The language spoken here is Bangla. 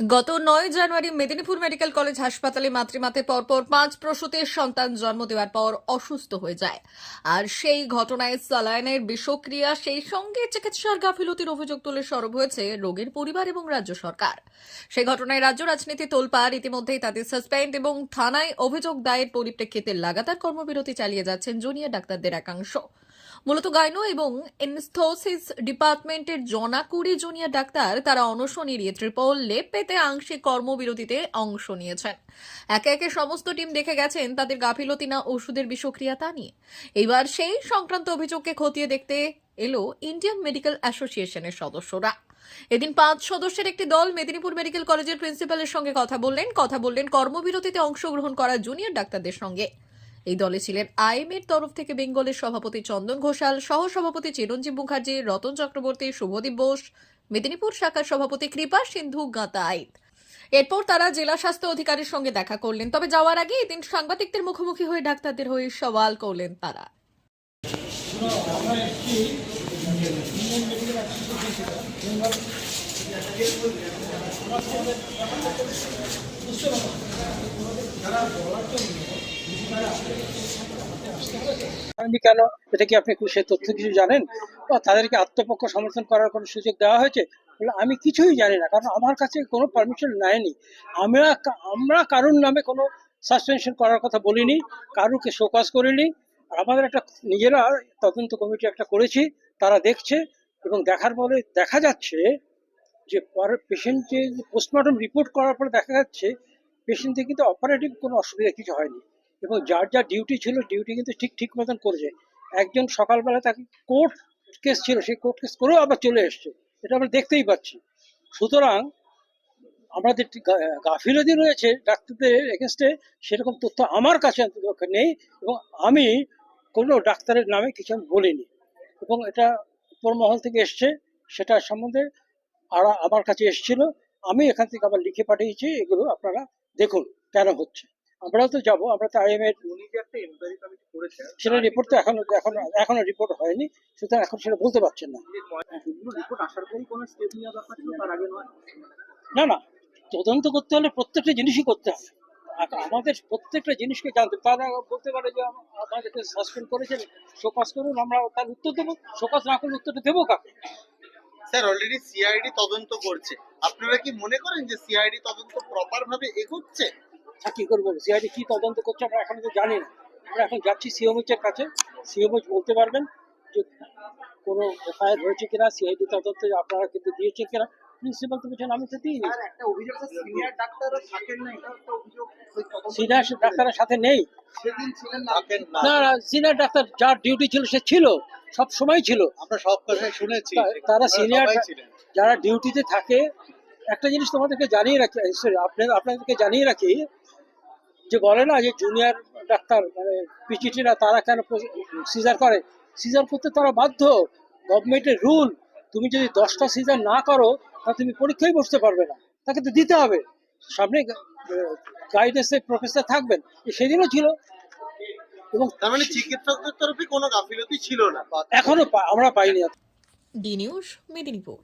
গত নয় জানুয়ারি মেদিনীপুর মেডিকেল কলেজ হাসপাতালে মাতৃমাতে পরপর পাঁচ প্রসূতির সন্তান জন্ম দেওয়ার পর অসুস্থ হয়ে যায়। আর সেই ঘটনায় সালায়নের বিষক্রিয়া, সেই সঙ্গে চিকিৎসার গাফিলতির অভিযোগ তুলে সরব হয়েছে রোগীর পরিবার এবং রাজ্য সরকার। সেই ঘটনায় রাজ্য রাজনীতি তোলপাড়, ইতিমধ্যেই তাদের সাসপেন্ড এবং থানায় অভিযোগ দায়ের পরিপ্রেক্ষিতে লাগাতার কর্মবিরতি চালিয়ে যাচ্ছেন জুনিয়র ডাক্তারদের একাংশ। মূলত গাইনো এবং এনস্থোসিস ডিপার্টমেন্টের জনাকুড়ি জুনিয়র ডাক্তার তারা অনশন এড়িয়ে ত্রিপল লেপ পেতে আংশিক কর্মবিরতিতে অংশ নিয়েছেন। একে একে সমস্ত টিম দেখে গেছেন তাদের গাফিলতি না ওষুধের বিষক্রিয়া তা নিয়ে। এবার সেই সংক্রান্ত অভিযোগকে খতিয়ে দেখতে এলো ইন্ডিয়ান মেডিকেল অ্যাসোসিয়েশনের সদস্যরা। এদিন পাঁচ সদস্যের একটি দল মেদিনীপুর মেডিকেল কলেজের প্রিন্সিপালের সঙ্গে কথা বললেন। কথা বললেন কর্মবিরতিতে অংশগ্রহণ করা জুনিয়র ডাক্তারদের সঙ্গে। এই দলে ছিলেন আইএমের তরফ থেকে বেঙ্গলের সভাপতি চন্দন ঘোষাল সহ সভাপতি চিরঞ্জীব মুখার্জি, রতন চক্রবর্তী, শুভদীপ বোস, মেদিনীপুর শাখার সভাপতি কৃপা সিন্ধু গাতাইত এরপর তারা জেলা স্বাস্থ্য অধিকারীর সঙ্গে দেখা করলেন। তবে যাওয়ার আগে এদিন সাংবাদিকদের মুখোমুখি হয়ে ডাক্তারদের হয়ে সওয়াল করলেন তারা। কেন? এটা কি আপনি সে তথ্য কিছু জানেন? বা তাদেরকে আত্মপক্ষ সমর্থন করার কোনো সুযোগ দেওয়া হয়েছে? আমি কিছুই জানি না, কারণ আমার কাছে কোনো পারমিশন নেয়নি। আমরা আমরা কারোর নামে কোনো সাসপেনশন করার কথা বলিনি, কারুকে শোকাজ করিনি। আমাদের একটা নিজেরা তদন্ত কমিটি একটা করেছি, তারা দেখছে এবং দেখার পরে দেখা যাচ্ছে যে পরে পেশেন্ট যে পোস্টমর্টম রিপোর্ট করার পরে দেখা যাচ্ছে পেশেন্টের কিন্তু অপারেটিভ কোনো অসুবিধা কিছু হয়নি। এবং যার যা ডিউটি ছিল ডিউটি কিন্তু ঠিক ঠিক মতন করেছে। একজন সকালবেলা তাকে কোর্ট কেস ছিল, সেই কোর্ট কেস করেও আবার চলে এসছে। এটা আমরা দেখতেই পাচ্ছি। সুতরাং আমাদের গাফিলতি রয়েছে ডাক্তারদের এগেনস্টে সেরকম তথ্য আমার কাছে নেই এবং আমি কোনো ডাক্তারের নামে কিছু আমি বলিনি। এবং এটা উপর মহল থেকে এসছে, সেটা সম্বন্ধে আর, আমার কাছে এসেছিল। আমি এখান থেকে আবার লিখে পাঠিয়েছি, এগুলো আপনারা দেখুন কেন হচ্ছে। আমরাও তো যাব আমরা তো আইএম এর সেটা রিপোর্ট তো এখনও এখনও এখনও রিপোর্ট হয়নি সুতরাং এখন সেটা বলতে পারছেন না। আসার পরই কোনো স্টেপ নেওয়া দরকার ছিল তার আগে নয়? না না তদন্ত করতে হলে প্রত্যেকটা জিনিসই করতে হবে। আর আমাদের প্রত্যেকটা জিনিসকে জানতে তারা বলতে পারে যে আম- আমাদেরকে সাসপেন্ড করেছেন শোকাস করুন আমরা তার উত্তর দেবো শোকাস না করলে উত্তরটা দেবো কাকে? স্যার অলরেডি সিআইডি তদন্ত করছে। আপনারা কি মনে করেন যে সিআইডি তদন্ত প্রপার ভাবে এগোচ্ছে? আর কি করব। সিআইডি কি তদন্ত করছে আমরা এখন তো জানি না। আমরা এখন যাচ্ছি সিওমএইচ এর কাছে। সিওমএইচ বলতে পারবেন যে কোনো এফআইআর হয়েছে কিনা সিআইডি তদন্ত আপনারা কিন্তু দিয়েছেন কিনা। প্রিন্সিপাল তো বলছেন আমি তো দিইনি। আর একটা অভিযোগ সিনিয়র ডাক্তারের সাথে নেই। না। না। না না সিনিয়র ডাক্তার যার ডিউটি ছিল সে ছিল। সব সময় ছিল। আমরা সব কথাই শুনেছি। তারা সিনিয়র যারা ডিউটিতে থাকে একটা জিনিস তোমাদেরকে জানিয়ে রাখি সরি আপনাদের আপনাদেরকে জানিয়ে রাখি যে বলে না যে জুনিয়র ডাক্তার মানে পিচিটিরা তারা কেন সিজার করে? সিজার করতে তারা বাধ্য। গভর্নমেন্টের রুল তুমি যদি দশটা সিজার না করো তাহলে তুমি পরীক্ষায় বসতে পারবে না। তাকে তো দিতে হবে। সামনে গাইডেন্সে প্রফেসর থাকবেন। সেদিনও ছিল। এবং তার মানে চিকিৎসকদের তরফে কোনো গাফিলতি ছিল না। এখনও আমরা পাইনি। D news Medinipur.